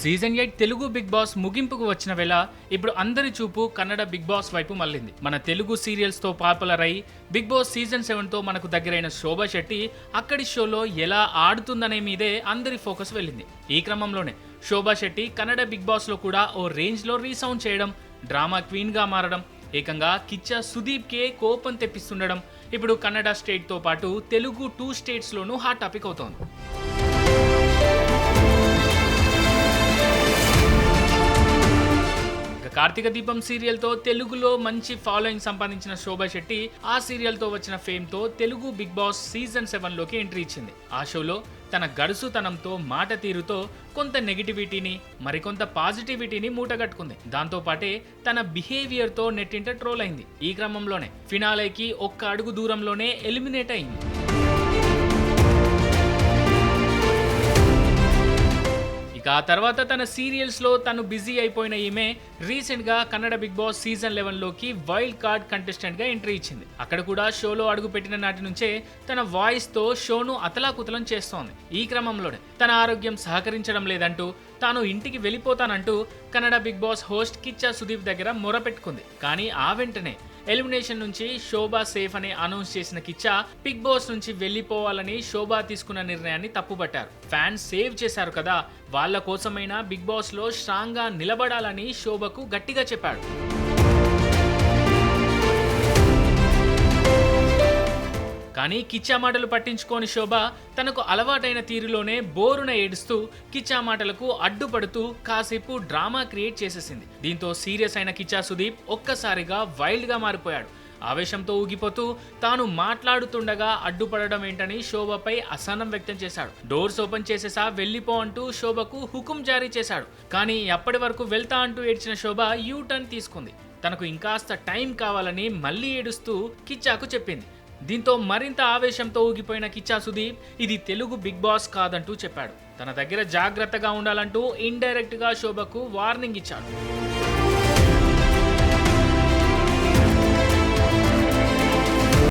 Season eight Telugu Bigg Boss ముగింపుకు వచ్చిన వేళ ఇప్పుడు అందరి చూపు కన్నడ బిగ్ బాస్ వైపు మళ్ళింది. మన తెలుగు సీరియల్స్తో పాపులర్ అయి బిగ్ బాస్ సీజన్ సెవెన్తో మనకు దగ్గరైన శోభా శెట్టి అక్కడి షోలో ఎలా ఆడుతుందనే మీదే అందరి ఫోకస్ వెళ్ళింది. ఈ క్రమంలోనే శోభా శెట్టి కన్నడ బిగ్ బాస్లో కూడా ఓ రేంజ్లో రీసౌండ్ చేయడం డ్రామా క్వీన్గా మారడం ఏకంగా కిచ్చా సుదీప్ కే కోపం తెప్పిస్తుండడం ఇప్పుడు కన్నడ స్టేట్తో పాటు తెలుగు టూ స్టేట్స్ లోనూ హాట్ టాపిక్ అవుతోంది. కార్తీక దీపం సీరియల్తో తెలుగులో మంచి ఫాలోయింగ్ సంపాదించిన శోభా శెట్టి ఆ సీరియల్తో వచ్చిన ఫేమ్తో తెలుగు బిగ్ బాస్ సీజన్ సెవెన్లోకి ఎంట్రీ ఇచ్చింది. ఆ షోలో తన గడుసుతనంతో మాట తీరుతో కొంత నెగిటివిటీని మరికొంత పాజిటివిటీని మూటగట్టుకుంది. దాంతో పాటే తన బిహేవియర్తో నెట్టింట ట్రోల్ అయింది. ఈ క్రమంలోనే ఫినాలేకి ఒక్క అడుగు దూరంలోనే ఎలిమినేట్ అయింది. ఇక ఆ తర్వాత తన సీరియల్స్లో తను బిజీ అయిపోయిన ఈమె రీసెంట్గా కన్నడ బిగ్ బాస్ సీజన్ లెవెన్లోకి వైల్డ్ కార్డ్ కంటెస్టెంట్గా ఎంట్రీ ఇచ్చింది. అక్కడ కూడా షోలో అడుగుపెట్టిన నాటి నుంచే తన వాయిస్తో షోను అతలాకుతలం చేస్తోంది. ఈ క్రమంలోనే తన ఆరోగ్యం సహకరించడం లేదంటూ తాను ఇంటికి వెళ్ళిపోతానంటూ Kannada Bigg Boss host Kiccha Sudeep దగ్గర మొరపెట్టుకుంది. కానీ ఆ వెంటనే ఎలిమినేషన్ నుంచి శోభా సేఫ్ అని అనౌన్స్ చేసిన కిచ్చా బిగ్ బాస్ నుంచి వెళ్ళిపోవాలని శోభా తీసుకున్న నిర్ణయాన్ని తప్పుపట్టారు. ఫ్యాన్స్ సేవ్ చేశారు కదా వాళ్ళ కోసమైనా బిగ్ బాస్లో స్ట్రాంగ్గా నిలబడాలని శోభకు గట్టిగా చెప్పాడు. కానీ కిచ్చా మాటలు పట్టించుకోని శోభ తనకు అలవాటైన తీరులోనే బోరున ఏడుస్తూ కిచ్చా మాటలకు అడ్డుపడుతూ కాసేపు డ్రామా క్రియేట్ చేసేసింది. దీంతో సీరియస్ అయిన కిచ్చా సుదీప్ ఒక్కసారిగా వైల్డ్గా మారిపోయాడు. ఆవేశంతో ఊగిపోతూ తాను మాట్లాడుతుండగా అడ్డుపడడం ఏంటని శోభపై అసహనం వ్యక్తం చేశాడు. డోర్స్ ఓపెన్ చేసేసా వెళ్ళిపో అంటూ శోభకు హుకుం జారీ చేశాడు. కానీ అప్పటి వరకు వెళ్తా అంటూ ఏడ్చిన శోభ యూ టర్న్ తీసుకుంది. తనకు ఇంకాస్త టైం కావాలని మళ్ళీ ఏడుస్తూ కిచ్చాకు చెప్పింది. దీంతో మరింత ఆవేశంతో ఊగిపోయిన కిచ్చా సుదీప్ ఇది తెలుగు బిగ్ బాస్ కాదంటూ చెప్పాడు. తన దగ్గర జాగ్రత్తగా ఉండాలంటూ ఇండైరెక్ట్గా శోభకు వార్నింగ్ ఇచ్చాడు.